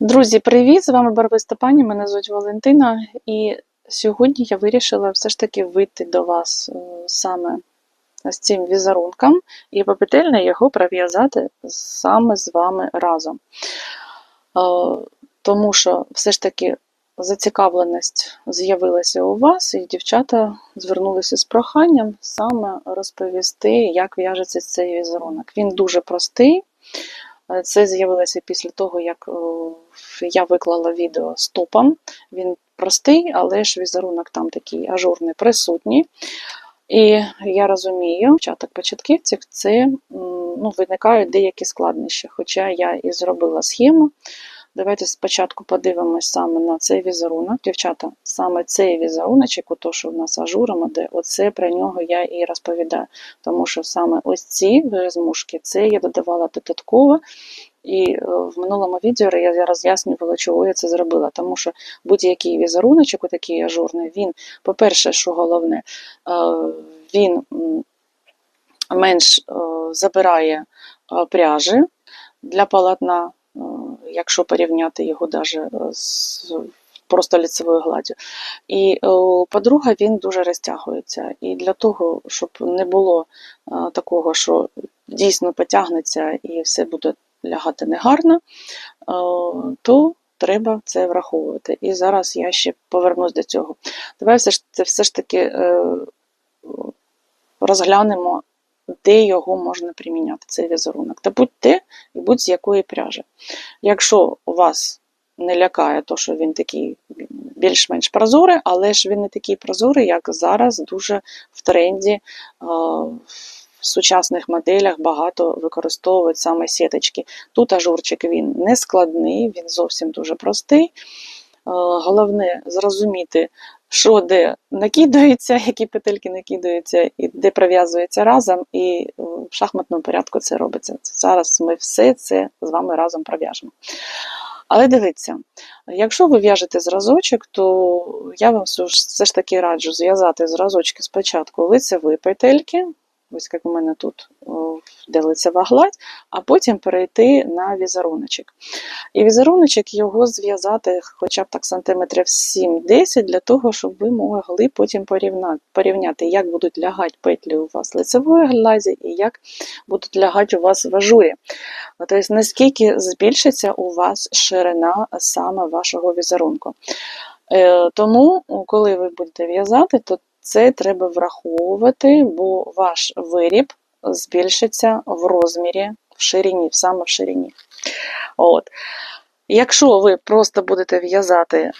Друзі, привіт! З вами Барбиста Пані, мене звуть Валентина, і сьогодні я вирішила все ж таки вийти до вас е, саме з цим візерунком і попетельно його пров'язати саме з вами разом. Е, Тому що все ж таки зацікавленість з'явилася у вас, і дівчата звернулися з проханням саме розповісти, як в'яжеться цей візерунок. Він дуже простий. Е, Це з'явилося після того, як я виклала відео з топом. Він простий, але ж візерунок там такий ажурний присутній. І я розумію, початок початківців це ну, виникають деякі складнощі. Хоча я і зробила схему. Давайте спочатку подивимось саме на цей візерунок. Дівчата, саме цей візеруночок, ото, що в нас ажуром іде, оце про нього я і розповідаю. Тому що саме ось ці змушки, це я додавала додатково. І е, в минулому відео я роз'яснювала, чого я це зробила. Тому що будь-який візеруночок, отакий ажурний, він, по-перше, що головне, е, він менш е, забирає пряжі для полотна, якщо порівняти його даже з просто ліцевою гладдю. І, по-друге, він дуже розтягується. І для того, щоб не було такого, що дійсно потягнеться і все буде лягати негарно, е, то треба це враховувати. І зараз я ще повернусь до цього. Давай все ж, все ж таки е, розглянемо, де його можна приміняти, цей візерунок. Та будь-де і будь-з якої пряжі. Якщо у вас не лякає, то що він такий більш-менш прозорий, але ж він не такий прозорий, як зараз дуже в тренді. Е, сучасних моделях багато використовують саме сіточки. Тут ажурчик він не складний, він зовсім дуже простий. Е, Головне зрозуміти, що де накидується, які петельки накидаються, і де прив'язується разом, і в шахматному порядку це робиться. Зараз ми все це з вами разом пров'яжемо. Але дивіться, якщо ви в'яжете зразочок, то я вам все ж, таки раджу зв'язати зразочки спочатку лицеві петельки, ось як у мене тут о, де лицева гладь, а потім перейти на візеруночок. І візеруночок його зв'язати хоча б так сантиметрів 7-10 для того, щоб ви могли потім порівняти, як будуть лягати петлі у вас лицевої гладі і як будуть лягати у вас в ажурі. Тобто, наскільки збільшиться у вас ширина саме вашого візерунку. Е, Тому, коли ви будете в'язати, то це треба враховувати, бо ваш виріб збільшиться в розмірі, в ширині, саме в ширині. От. Якщо ви просто будете в'язати е,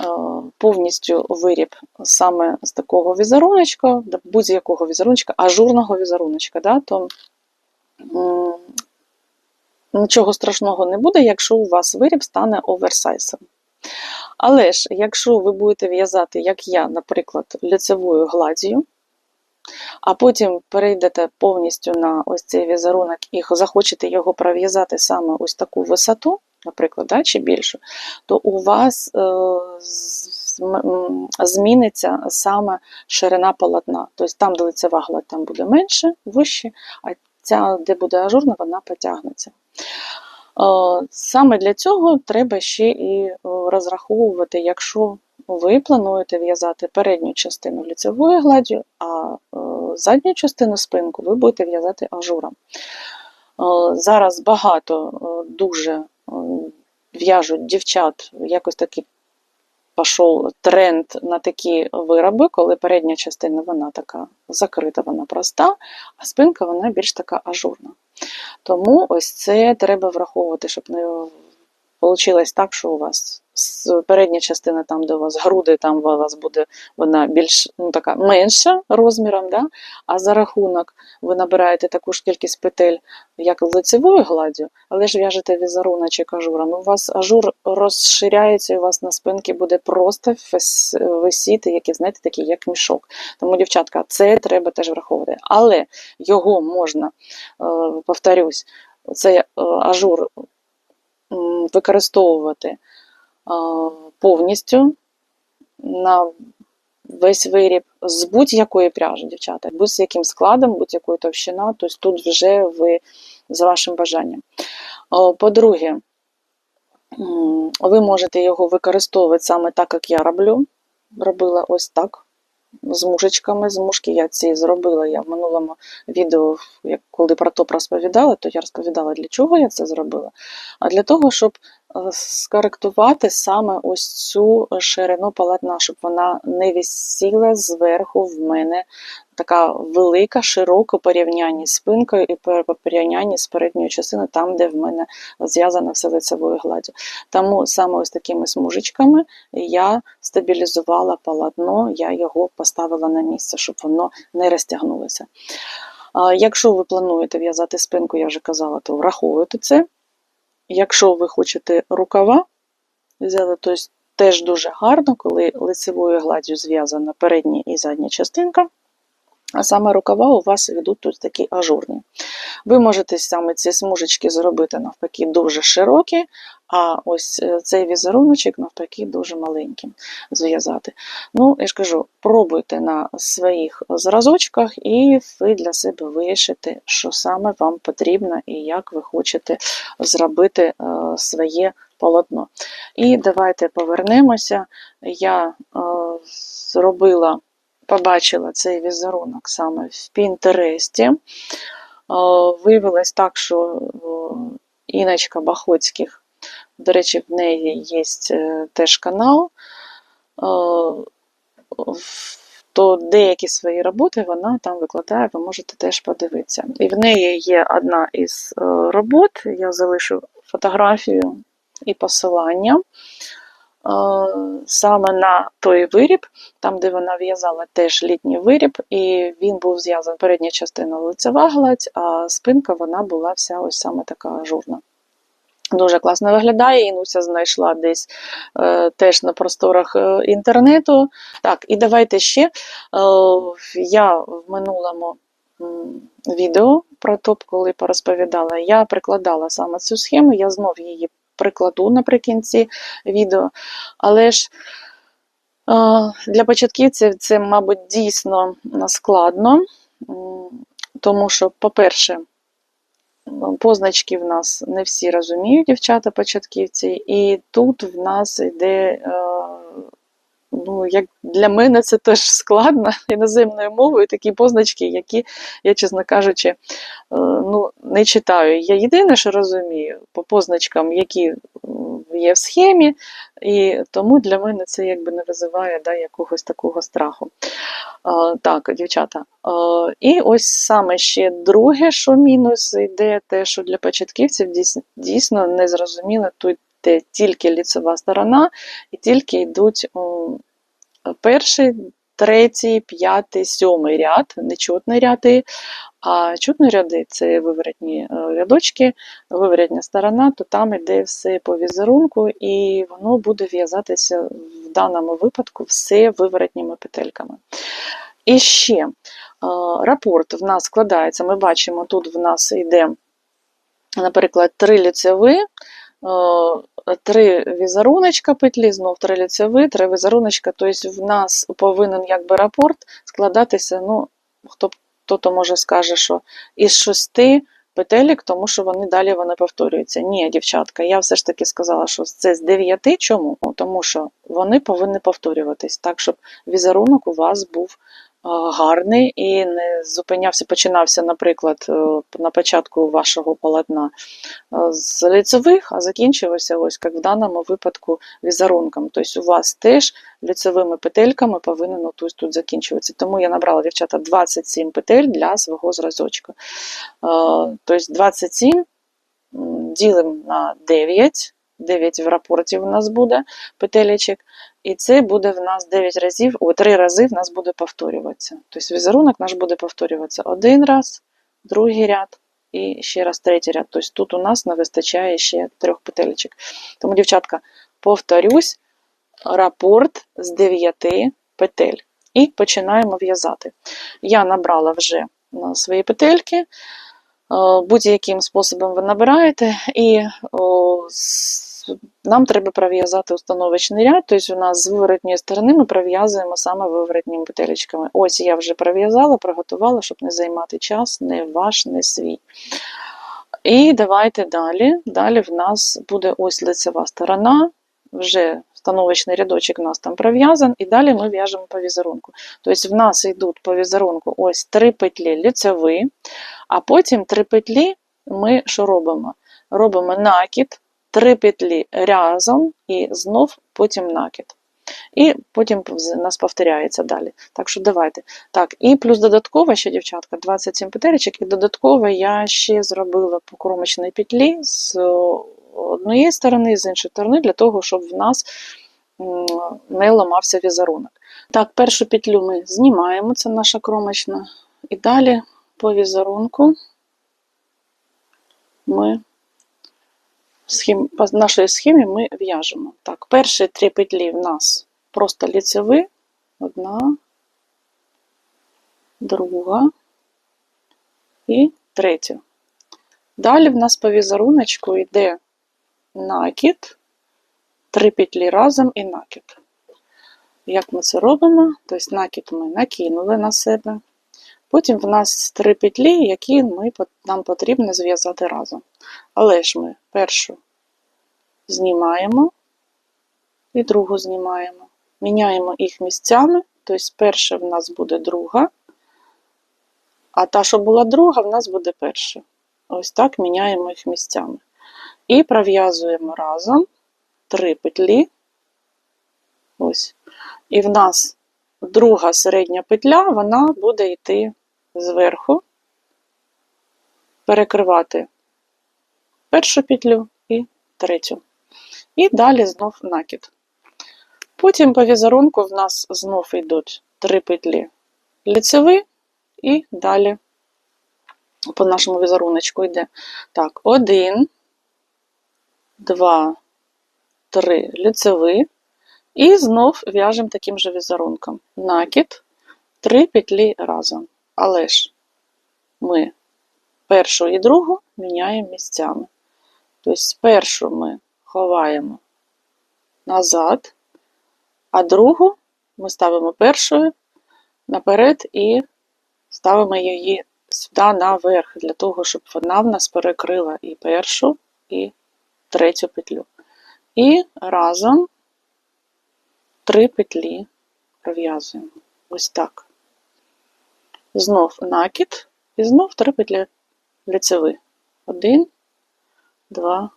повністю виріб саме з такого візеруночка, будь-якого візеруночка, ажурного візеруночка, да, то нічого страшного не буде, якщо у вас виріб стане оверсайзом. Але ж, якщо ви будете в'язати, як я, наприклад, лицевою гладдю, а потім перейдете повністю на ось цей візерунок і захочете його пров'язати саме ось таку висоту, наприклад, да, чи більшу, то у вас е, зміниться саме ширина полотна. Тобто там, де лицева гладь, там буде менше, вище, а ця, де буде ажурна, вона потягнеться. Е, Саме для цього треба ще і е, розраховувати, якщо ви плануєте в'язати передню частину ліцевою гладдю, а е, задню частину спинку ви будете в'язати ажуром. Зараз багато дуже в'яжуть дівчат, якось такий пішов тренд на такі вироби, коли передня частина вона така закрита, вона проста, а спинка вона більш така ажурна. Тому ось це треба враховувати, щоб не вийшло так, що у вас передня частина, там, де у вас груди, там у вас буде вона більш ну, така менша розміром, да? а за рахунок ви набираєте таку ж кількість петель, як лицевою гладдю, але ж в'яжете візеруночок ажуром. У вас ажур розширяється, і у вас на спинці буде просто висіти, який, знаєте, такий, як мішок. Тому, дівчатка, це треба теж враховувати. Але його можна, е, повторюсь, цей е, ажур використовувати повністю на весь виріб з будь-якої пряжі, дівчата, будь-яким складом, будь-якою товщина, тобто тут вже ви за вашим бажанням. По-друге, Ви можете його використовувати саме так, як я роблю. Робила ось так. З мушечками, з мушки я ці зробила. Я в минулому відео, коли про топ розповідала, то я розповідала, для чого я це зробила. А для того, щоб скоректувати саме ось цю ширину полотна, щоб вона не висіла зверху в мене така велика, широка у порівнянні з спинкою і по по порівнянні з передньою частиною, там, де в мене зв'язано все лицевою гладдю. Тому саме ось такими смужечками я стабілізувала полотно, я його поставила на місце, щоб воно не розтягнулося. Якщо ви плануєте в'язати спинку, я вже казала, то враховуйте це. Якщо ви хочете рукава взяти, то теж дуже гарно, коли лицевою гладдю зв'язана передня і задня частинка. А саме рукава у вас йдуть тут такі ажурні. Ви можете саме ці смужечки зробити навпаки дуже широкі, а ось е, цей візеруночок навпаки дуже маленьким зв'язати. Ну, я ж кажу, пробуйте на своїх зразочках, і ви для себе вирішите, що саме вам потрібно і як ви хочете зробити е, своє полотно. І давайте повернемося. Я е, зробила побачила цей візерунок саме в Пінтересті. Е, Виявилось так, що е, Іночка Бахоцьких, до речі, в неї є е, теж канал, то деякі свої роботи вона там викладає, ви можете теж подивитися. І в неї є одна із робот, я залишу фотографію і посилання саме на той виріб, там, де вона в'язала теж літній виріб, і він був зв'язаний передня частина лицева гладь, а спинка вона була вся ось саме така ажурна. Дуже класно виглядає, Інуся знайшла десь е, теж на просторах е, інтернету. Так, і давайте ще. Е, я в минулому відео про топ, коли порозповідала, я прикладала саме цю схему, я знов її прикладу наприкінці відео. Але ж для початківців це, мабуть, дійсно складно, тому що, по-перше, позначки в нас не всі розуміють, дівчата-початківці, і тут в нас йде ну, як для мене це теж складно іноземною мовою такі позначки, які я, чесно кажучи, е, ну, не читаю. Я єдине, що розумію по позначкам, які є в схемі, і тому для мене це якби не визиває да, якогось такого страху. А, Так, дівчата. А, І ось саме ще друге, що мінус йде, те, що для початківців дійсно, дійсно не зрозуміло тут де тільки ліцева сторона, і тільки йдуть перший, третій, п'ятий, сьомий ряд, нечутні ряди. А чутні ряди це виворотні е, рядочки, виворотня сторона, то там йде все по візерунку, і воно буде в'язатися в даному випадку все виворотніми петельками. І ще е, рапорт в нас складається, ми бачимо, тут в нас йде, наприклад, три ліцеві, три візеруночка петлі, знов три ліцеві, три візеруночка, тобто в нас повинен якби рапорт складатися, ну, хто хто може скаже, що із шести петелік, тому що вони далі вони повторюються. Ні, дівчатка, я все ж таки сказала, що це з дев'яти. Чому? Тому що вони повинні повторюватись так, щоб візерунок у вас був гарний і не зупинявся, починався, наприклад, е, на початку вашого полотна е, з ліцевих, а закінчився, ось як в даному випадку, візерунком. Тобто у вас теж ліцевими петельками повинен тут, тут закінчуватися. Тому я набрала, дівчата, 27 петель для свого зразочка. Тобто 27 ділимо на 9. 9 в рапорті у нас буде петелечок, і це буде в нас 9 разів, о, 3 рази в нас буде повторюватися. Тобто візерунок наш буде повторюватися один раз, другий ряд і ще раз третій ряд. Тобто тут у нас не вистачає ще трьох петелечок. Тому, дівчатка, повторюсь, рапорт з 9 петель. І починаємо в'язати. Я набрала вже свої петельки. Будь-яким способом ви набираєте, і нам треба пров'язати установочний ряд, тобто у нас з виворотньої сторони ми пров'язуємо саме виворотніми петелечками. Ось я вже пров'язала, приготувала, щоб не займати час, не ваш, не свій. І давайте далі. Далі в нас буде ось лицева сторона, вже становочний рядочок у нас там пров'язан, і далі ми в'яжемо по візерунку. Тобто в нас йдуть по візерунку ось три петлі ліцеві, а потім три петлі ми що робимо? Робимо накид, три петлі разом і знов потім накид. І потім в нас повторяється далі. Так що давайте. Так, і плюс додатково ще, дівчатка, 27 петелечок, і додатково я ще зробила по кромочній петлі з однієї сторони, з іншої сторони, для того, щоб в нас не ламався візерунок. Так, першу петлю ми знімаємо, це наша кромочна, і далі по візерунку ми схем, по нашій схемі ми в'яжемо. Так, перші три петлі в нас просто ліцеві, одна, друга і третя. Далі в нас по візеруночку йде накид, три петлі разом і накид. Як ми це робимо? Тобто накид ми накинули на себе. Потім в нас три петлі, які ми, нам потрібно зв'язати разом. Але ж ми першу знімаємо і другу знімаємо. Міняємо їх місцями, тобто перша в нас буде друга, а та, що була друга, в нас буде перша. Ось так міняємо їх місцями. І пров'язуємо разом три петлі. Ось. І в нас друга середня петля, вона буде йти зверху, перекривати першу петлю і третю. І далі знов накид. Потім по візерунку в нас знов йдуть три петлі ліцеві, і далі по нашому візеруночку йде. Так, один, два, три ліцеві. І знов в'яжемо таким же візерунком. Накид, три петлі разом. Але ж ми першу і другу міняємо місцями. Тобто першу ми ховаємо назад, а другу ми ставимо першою наперед і ставимо її сюди наверх, для того, щоб вона в нас перекрила і першу, і третю петлю. І разом три петлі пров'язуємо. Ось так. Знов накид і знов три петлі лицеві. Один, два,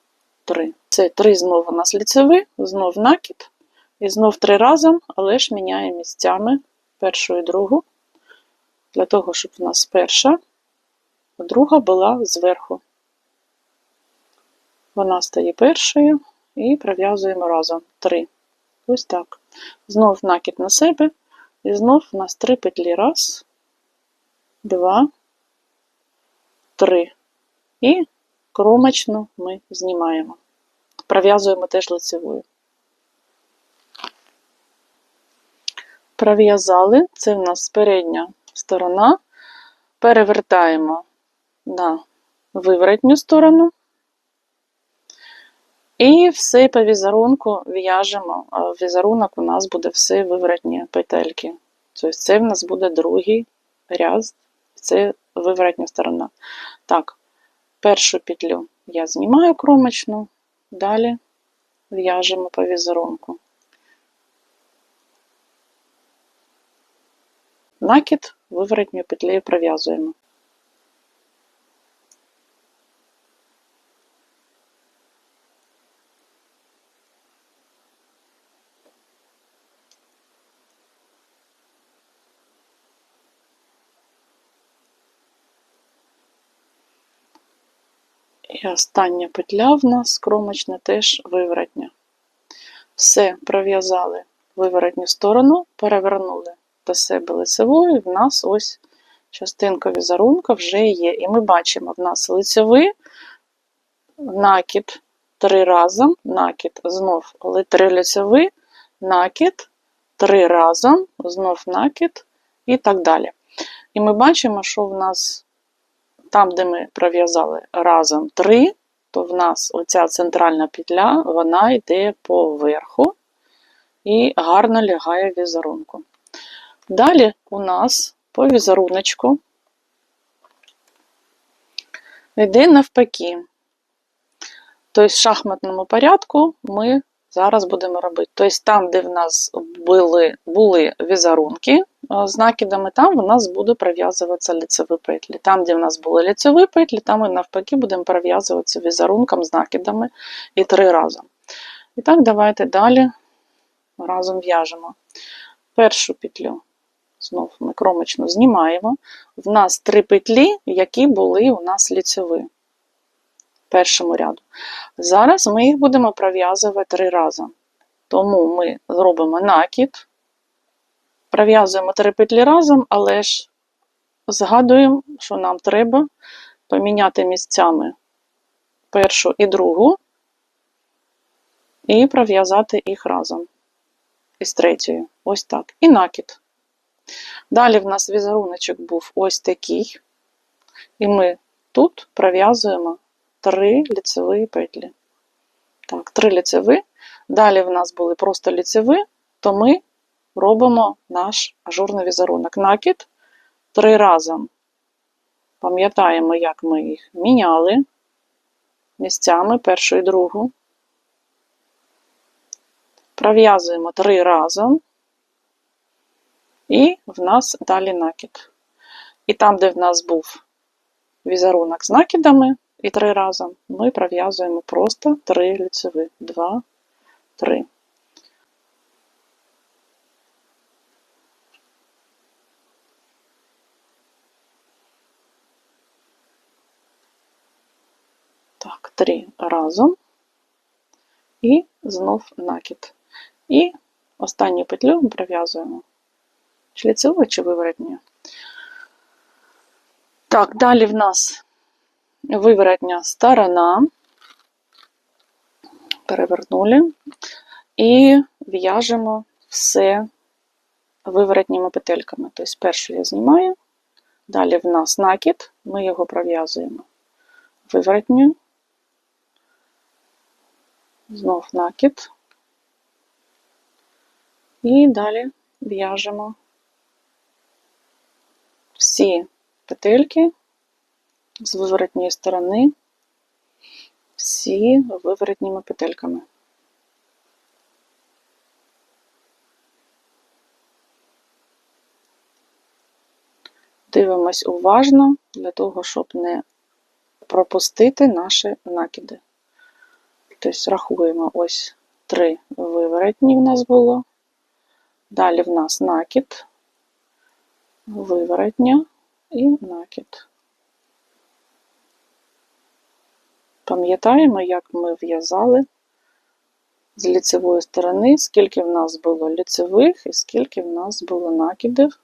три. Це три знову у нас ліцеві, знов накид, і знов три разом, але ж міняємо місцями першу і другу, для того, щоб у нас перша, друга була зверху. Вона стає першою і пров'язуємо разом три. Ось так. Знов накид на себе, і знов у нас три петлі. Раз, два, три. І кромочну ми знімаємо. Пров'язуємо теж лицевою. Пров'язали, це в нас передня сторона. Перевертаємо на виворотню сторону. І все по візерунку в'яжемо. Візерунок у нас буде все виворотні петельки. Тобто це в нас буде другий ряд, це виворотня сторона. Так, першу петлю я знімаю кромочну, далі в'яжемо по візерунку. Накид виворотньою петлею пров'язуємо. І остання петля в нас кромочна теж виворотня. Все, пров'язали виворотню сторону, перевернули до себе лицевою, і в нас ось частинка візерунка вже є. І ми бачимо, в нас лицевий накид три разом, накид, знов три лицеві, накид, три разом, знов накид і так далі. І ми бачимо, що в нас там, де ми пров'язали разом 3, то в нас оця центральна петля, вона йде поверху і гарно лягає візерунку. Далі у нас по візеруночку Йде навпаки. Тобто, в шахматному порядку ми зараз будемо робити. Тобто, там, де в нас були, були візерунки е, з накидами, там в нас буде пров'язуватися ліцеві петлі. Там, де в нас були ліцеві петлі, там ми навпаки будемо пров'язуватися візерунком з накидами і три рази. І так, давайте далі разом в'яжемо. Першу петлю знов ми кромочно знімаємо. В нас три петлі, які були у нас ліцеві. Першому ряду. Зараз ми їх будемо пров'язувати три рази. Тому ми зробимо накид, пров'язуємо три петлі разом, але ж згадуємо, що нам треба поміняти місцями першу і другу, і пров'язати їх разом із третьою. Ось так. І накид. Далі в нас візеруночок був ось такий, і ми тут пров'язуємо три ліцеві петлі. Так, три ліцеві. Далі в нас були просто ліцеві, то ми робимо наш ажурний візерунок. Накид три рази. Пам'ятаємо, як ми їх міняли місцями першу і другу. Пров'язуємо три рази. І в нас далі накид. І там, де в нас був візерунок з накидами, і три рази ми пров'язуємо просто три лицеві. Два, три. Так, три разом. І знов накид. І останню петлю ми пров'язуємо. Чи лицеву, чи виворотню. Так, далі в нас виворотня сторона. Перевернули. І в'яжемо все виворотніми петельками. Тобто, першу я знімаю, далі в нас накид, ми його пров'язуємо виворотню, знов накид, і далі в'яжемо всі петельки з виворотньої сторони, всі виворотніми петельками. Дивимось уважно для того, щоб не пропустити наші накиди. Тобто рахуємо ось три виворотні в нас було. Далі в нас накид, виворотня і накид. Пам'ятаємо, як ми в'язали з ліцевої сторони, скільки в нас було ліцевих і скільки в нас було накидів.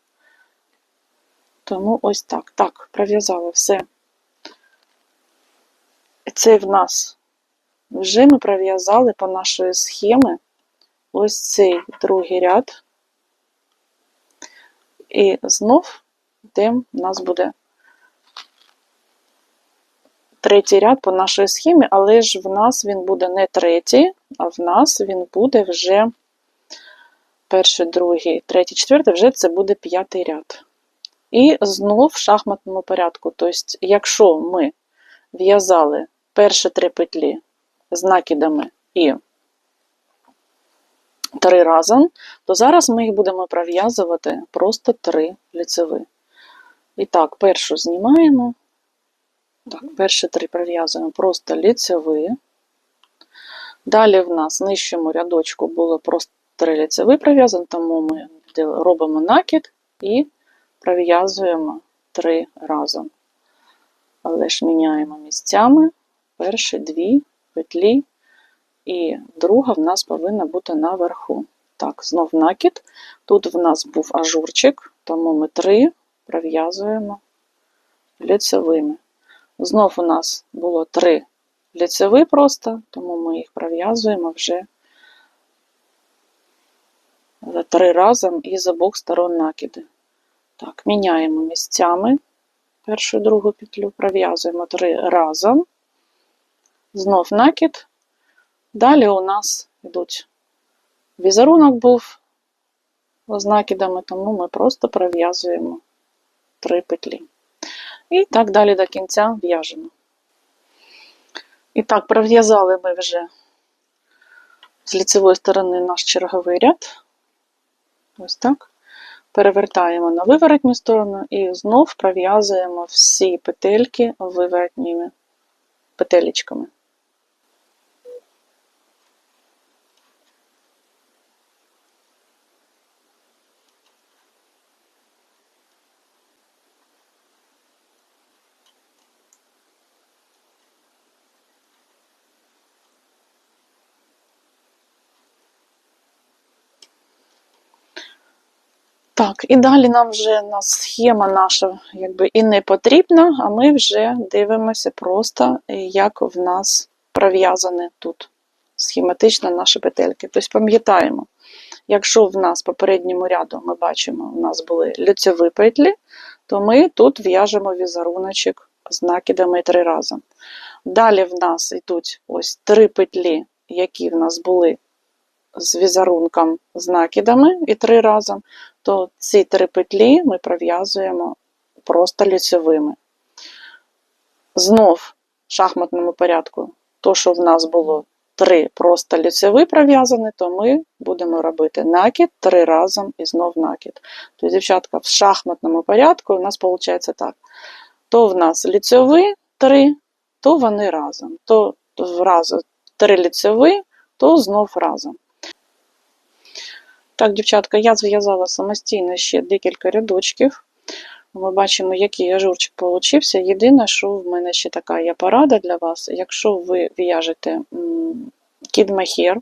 Тому ось так. Так, пров'язали все. Це в нас вже ми пров'язали по нашої схеми ось цей другий ряд. І знов, де в нас буде третій ряд по нашій схемі, але ж в нас він буде не третій, а в нас він буде вже перший, другий, третій, четвертий, вже це буде п'ятий ряд. І знов в шахматному порядку. Тобто, якщо ми в'язали перші три петлі з накидами і три разом, то зараз ми їх будемо пров'язувати просто три ліцеви. І так, першу знімаємо. Так, перші три пров'язуємо просто ліцеві. Далі в нас нижчому рядочку було просто три ліцеві пров'язані, тому ми робимо накид і пров'язуємо три разом. Але ж міняємо місцями перші дві петлі, і друга в нас повинна бути наверху. Так, знов накид. Тут в нас був ажурчик, тому ми три пров'язуємо ліцевими. Знов у нас було три ліцеви просто, тому ми їх пров'язуємо вже три разом і з обох сторон накиди. Так, міняємо місцями першу і другу петлю, пров'язуємо три разом, знов накид. Далі у нас йдуть візерунок був з накидами, тому ми просто пров'язуємо три петлі. І так далі до кінця в'яжемо. І так, пров'язали ми вже з ліцевої сторони наш черговий ряд. Ось так. Перевертаємо на виворотню сторону і знов пров'язуємо всі петельки виворотніми петелечками. Так, і далі нам вже на схема наша якби і не потрібна, а ми вже дивимося просто, як в нас пров'язані тут схематично наші петельки. Тобто пам'ятаємо, якщо в нас по попередньому ряду ми бачимо, у нас були лицьові петлі, то ми тут в'яжемо візеруночок з накидами три рази. Далі в нас йдуть ось три петлі, які в нас були з візерунком з накидами і три рази, то ці три петлі ми пров'язуємо просто лицьовими. Знов в шахматному порядку, то, що в нас було три просто лицьові пров'язані, то ми будемо робити накид три рази і знов накид. Тобто, дівчатка, в шахматному порядку у нас виходить так. То в нас лицьові три, то вони разом. То разом три лицьові, то знов разом. Так, дівчатка, я зв'язала самостійно ще декілька рядочків. Ми бачимо, який ажурчик получився. Єдине, що в мене ще така є порада для вас. Якщо ви в'яжете кідмахер,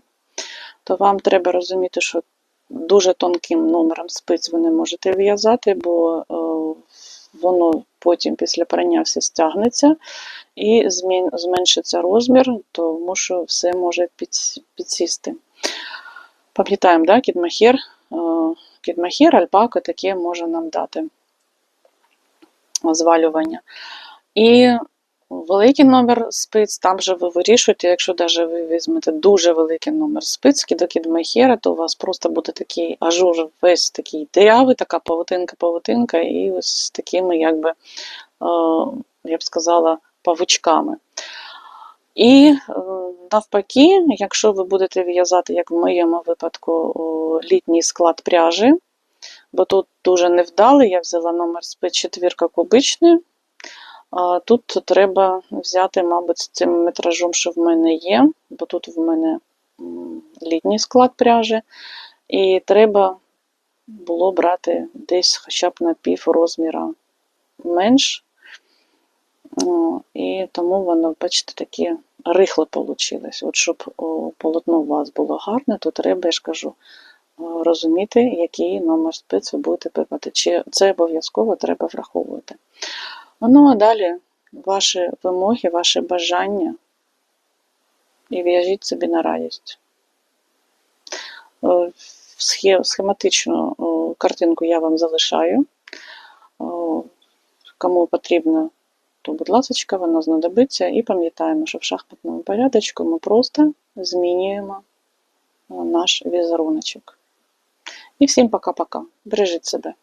то вам треба розуміти, що дуже тонким номером спиць ви не можете в'язати, бо е, воно потім після прання все стягнеться і зменшиться розмір, тому що все може підсісти. Пам'ятаємо, да, кідмахер, е, кідмахер, альпака таке може нам дати звалювання. І великий номер спиць, там же ви вирішуєте, якщо навіть ви візьмете дуже великий номер спиць до кідмахера, то у вас просто буде такий ажур, весь такий дирявий, така павутинка-павутинка, і ось з такими, якби, е, я б сказала, павучками. І е, навпаки, якщо ви будете в'язати, як в моєму випадку, літній склад пряжі, бо тут дуже невдалий, я взяла номер спиць четвірка кубичний, тут треба взяти, мабуть, з цим метражом, що в мене є, бо тут в мене літній склад пряжі, і треба було брати десь хоча б на пів розміра менш. І тому воно, бачите, таке рихле вийшло. От щоб полотно у вас було гарне, то треба, я ж кажу, розуміти, який номер спиць ви будете пипати. Чи це обов'язково треба враховувати. Ну, а далі ваші вимоги, ваші бажання і в'яжіть собі на радість. Схематичну картинку я вам залишаю. Кому потрібно то, будь ласка, воно знадобиться. І пам'ятаємо, що в шахматному порядочку ми просто змінюємо наш візеруночок. І всім пока-пока. Бережіть себе.